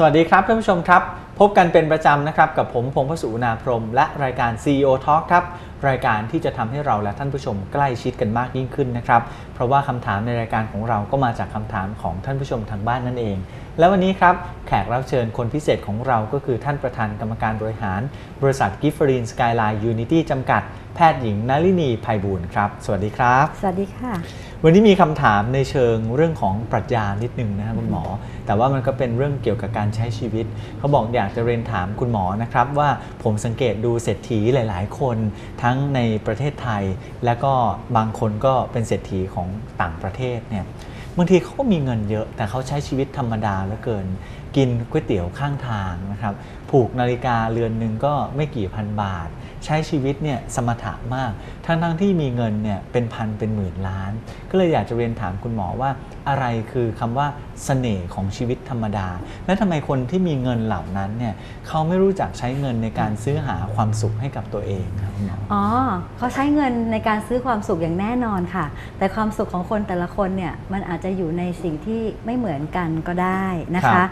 สวัสดีครับท่านผู้ชมครับ พบกันเป็นประจำนะครับ กับผมพงพสุนาพรม และรายการ CEO Talk ครับ รายการที่จะทำให้เราและท่านผู้ชมใกล้ชิดกันมากยิ่งขึ้นนะครับ เพราะว่าคำถามในรายการของเราก็มาจากคำถามของท่านผู้ชมทางบ้านนั่นเอง และวันนี้ครับแขกรับเชิญคนพิเศษของเราก็คือท่านประธานกรรมการบริหาร บริษัทกิฟฟรีนสกายไลน์ยูนิตี้จำกัด แพทย์หญิงนาลินีภัยบูลย์ครับ สวัสดีครับ สวัสดีค่ะ วันนี้มีคำถามในเชิงเรื่องของปรัชญานิดนึงนะครับคุณหมอ แต่ว่ามันก็เป็นเรื่องเกี่ยวกับการใช้ชีวิต เขาบอกอยากจะเรียนถามคุณหมอนะครับว่าผมสังเกตดูเศรษฐีหลาย ๆ คนทั้ั้งในประเทศไทย และก็บางคนก็เป็นเศรษฐีของต่างประเทศเนี่ยบางทีเขาก็มีเงินเยอะ แต่เขาใช้ชีวิตธรรมดาเหลือเกิน กินก๋วยเตี๋ยวข้างทางนะครับผูกนาฬิกาเรือนหนึ่งก็ไม่กี่พันบาท ใช้ชีวิตเนี่ยสมถะมาก ทั้งทั้งๆที่มีเงินเนี่ยเป็นพันเป็นหมื่นล้าน ก็เลยอยากจะเรียนถามคุณหมอว่า อะไรคือคำว่าเสน่ห์ของชีวิตธรรมดา และทำไมคนที่มีเงินเหล่านั้นเนี่ยเขาไม่รู้จักใช้เงินในการซื้อหาความสุขให้กับตัวเองครับคุณหมออ๋อเขาใช้เงินในการซื้อความสุขอย่างแน่นอนค่ะ แต่ความสุขของคนแต่ละคนเนี่ยมันอาจจะอยู่ในสิ่งที่ไม่เหมือนกันก็ได้นะครัคะบ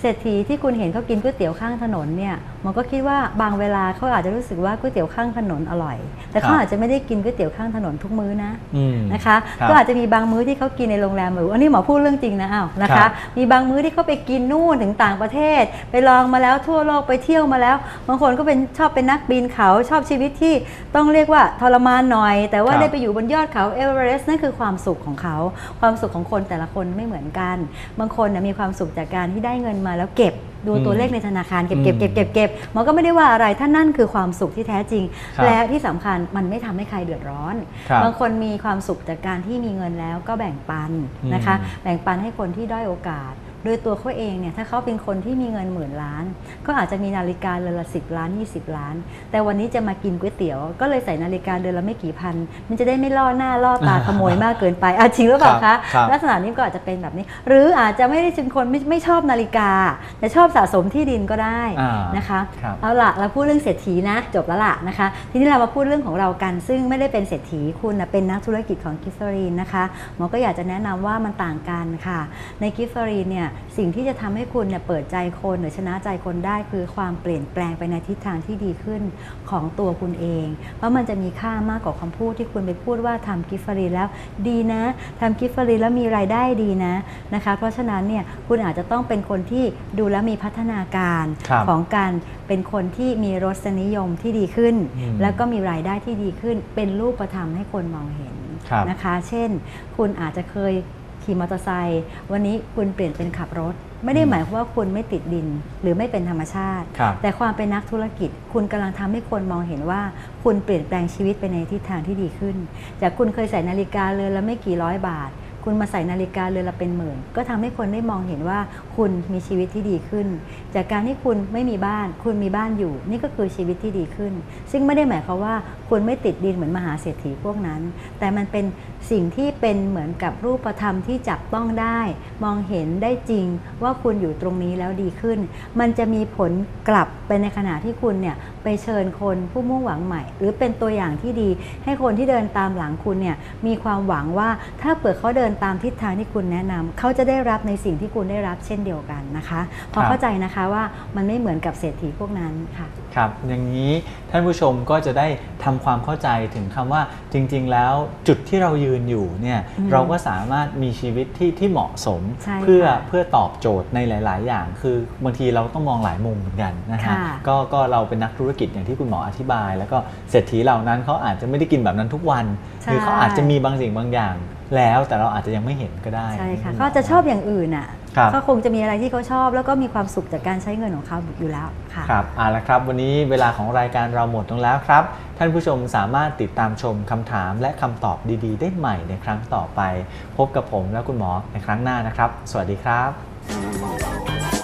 เศรษฐีที่คุณเห็นเขากินก๋วยเตี๋ยวข้างถนนเนี่ยมันก็คิดว่าบางเวลาเขาอาจจะรู้สึกว่าก๋วยเตี๋ยวข้างถนนอร่อย แต่เขาอาจจะไม่ได้กินก๋วยเตี๋ยวข้างถนนทุกมื้อนะอืมนะคะครับก็อาจจะมีบางมื้อที่เขากินในโรงแรมหรูอันนี้หมอพูดเรื่องจริงนะอ้าวนะครัคะบมีบางมื้อที่เขาไปกินนู่นถึงต่างประเทศ ไปลองมาแล้วทั่วโลกไปเที่ยวมาแล้ว บางคนก็เป็นชอบเป็นนักบินเขาชอบชีวิตที่ต้องเรียกว่าทรมานหน่อย แต่ว่าครับได้ไปอยู่บนยอดเขาเอเวอเรสต์นั่นคือความสุขของเขา ความสุขของคนแต่ละคนไม่เหมือนกัน บางคนเนี่ยมีความสุขจากการที่ได้เงินมาแล้วเก็บ ดูตัวเลขในธนาคารเก็บเก็บเก็บเก็บเก็บหมอก็ไม่ได้ว่าอะไรถ้านั่นคือความสุขที่แท้จริงครับและที่สำคัญมันไม่ทำให้ใครเดือดร้อนครับบางคนมีความสุขจากการที่มีเงินแล้วก็แบ่งปันนะคะอืมแบ่งปันให้คนที่ด้อยโอกาส โดยตัวเขาเองเนี่ยถ้าเขาเป็นคนที่มีเงินหมื่นล้าน ก็อาจจะมีนาฬิกาเรือนละสิบล้าน 20 ล้าน แต่วันนี้จะมากินก๋วยเตี๋ยว ก็เลยใส่นาฬิกาเรือนละไม่กี่พัน มันจะได้ไม่ล่อหน้าล่อตาขโมยมากเกินไปอะจริงหรือเปล่าครัคะบครับลักษณะนี้ก็อาจจะเป็นแบบนี้ หรืออาจจะไม่ได้เป็นคนไม่ไม่ชอบนาฬิกา แต่ชอบสะสมที่ดินก็ได้อ่านะคะครับเอาล่ะเราพูดเรื่องเศรษฐีนะจบแล้วล่ะนะคะ ทีนี้เรามาพูดเรื่องของเรากัน ซึ่งไม่ได้เป็นเศรษฐีคุณนะเป็นนักธุรกิจของกิฟฟรีนนะคะหมอก็อยากจะแนะนำว่ามันต่างกันค่ะ ในกิฟฟรีนเนี่ยสิ่งที่จะทำให้คุณเนี่ยเปิดใจคนหรือชนะใจคนได้คือความเปลี่ยนแปลงไปในทิศทางที่ดีขึ้นของตัวคุณเอง เพราะมันจะมีค่ามากกว่าคำพูดที่คุณไปพูดว่าทำกิฟฟรีนแล้วดีนะทำกิฟฟรีนแล้วมีรายได้ดีนะนะคะ เพราะฉะนั้นเนี่ยคุณอาจจะต้องเป็นคนที่ดูแล้วมีพัฒนาการครับของการเป็นคนที่มีรสนิยมที่ดีขึ้นอืมแล้วก็มีรายได้ที่ดีขึ้น เป็นรูปธรรมให้คนมองเห็นครับนะคะ เช่น คุณอาจจะเคย ขี่มอเตอร์ไซค์วันนี้คุณเปลี่ยนเป็นขับรถ ไม่ได้หมายความว่าคุณไม่ติดดินหรือไม่เป็นธรรมชาติครับแต่ความเป็นนักธุรกิจ คุณกำลังทำให้คนมองเห็นว่า คุณเปลี่ยนแปลงชีวิตไปในทิศทางที่ดีขึ้น จากคุณเคยใส่นาฬิกาเรือนละไม่กี่ร้อยบาทคุณมาใส่นาฬิกาเรือนละเป็นหมื่น ก็ทำให้คนได้มองเห็นว่าคุณมีชีวิตที่ดีขึ้น จากการที่คุณไม่มีบ้าน คุณมีบ้านอยู่ นี่ก็คือชีวิตที่ดีขึ้น ซึ่งไม่ได้หมายความว่าคุณไม่ติดดินเหมือนมหาเศรษฐีพวกนั้น แต่มันเป็นสิ่งที่เป็นเหมือนกับรูปธรรมที่จับต้องได้ มองเห็นได้จริงว่าคุณอยู่ตรงนี้แล้วดีขึ้น มันจะมีผลกลับไปในขณะที่คุณเนี่ยไปเชิญคนผู้มุ่งหวังใหม่ หรือเป็นตัวอย่างที่ดี ให้คนที่เดินตามหลังคุณเนี่ยมีความหวังว่าถ้าเปิดเขาเดินตามทิศทางที่คุณแนะนำเขาจะได้รับในสิ่งที่คุณได้รับเช่นเดียวกันนะคะ พอเข้าใจนะคะว่ามันไม่เหมือนกับเศรษฐีพวกนั้นค่ะครับอย่างนี้ท่านผู้ชมก็จะได้ทำความเข้าใจถึงคำว่าจริง ๆ แล้วจุดที่เรายืนอยู่เนี่ยอืมเราก็สามารถมีชีวิตที่ที่เหมาะสมใช่เพื่อค่ะเพื่อตอบโจทย์ในหลาย ๆ อย่าง คือบางทีเราต้องมองหลายมุมเหมือนกันนะฮะค่ะก็ก็เราเป็นนักธุรกิจอย่างที่คุณหมออธิบาย แล้วก็เศรษฐีเหล่านั้นเขาอาจจะไม่ได้กินแบบนั้นทุกวันใช่หรือเขาอาจจะมีบางสิ่งบางอย่างแล้วแต่เราอาจจะยังไม่เห็นก็ได้ใช่ค่ะณหมเขาจะชอบอย่างอื่นอะครับเขาคงจะมีอะไรที่เขาชอบ แล้วก็มีความสุขจากการใช้เงินของเขาอยู่แล้วค่ะครับเอาละครับ วันนี้เวลาของรายการเราหมดลงแล้วครับ ท่านผู้ชมสามารถติดตามชมคำถามและคำตอบดีๆ ได้ใหม่ในครั้งต่อไป พบกับผมและคุณหมอในครั้งหน้านะครับ สวัสดีครับ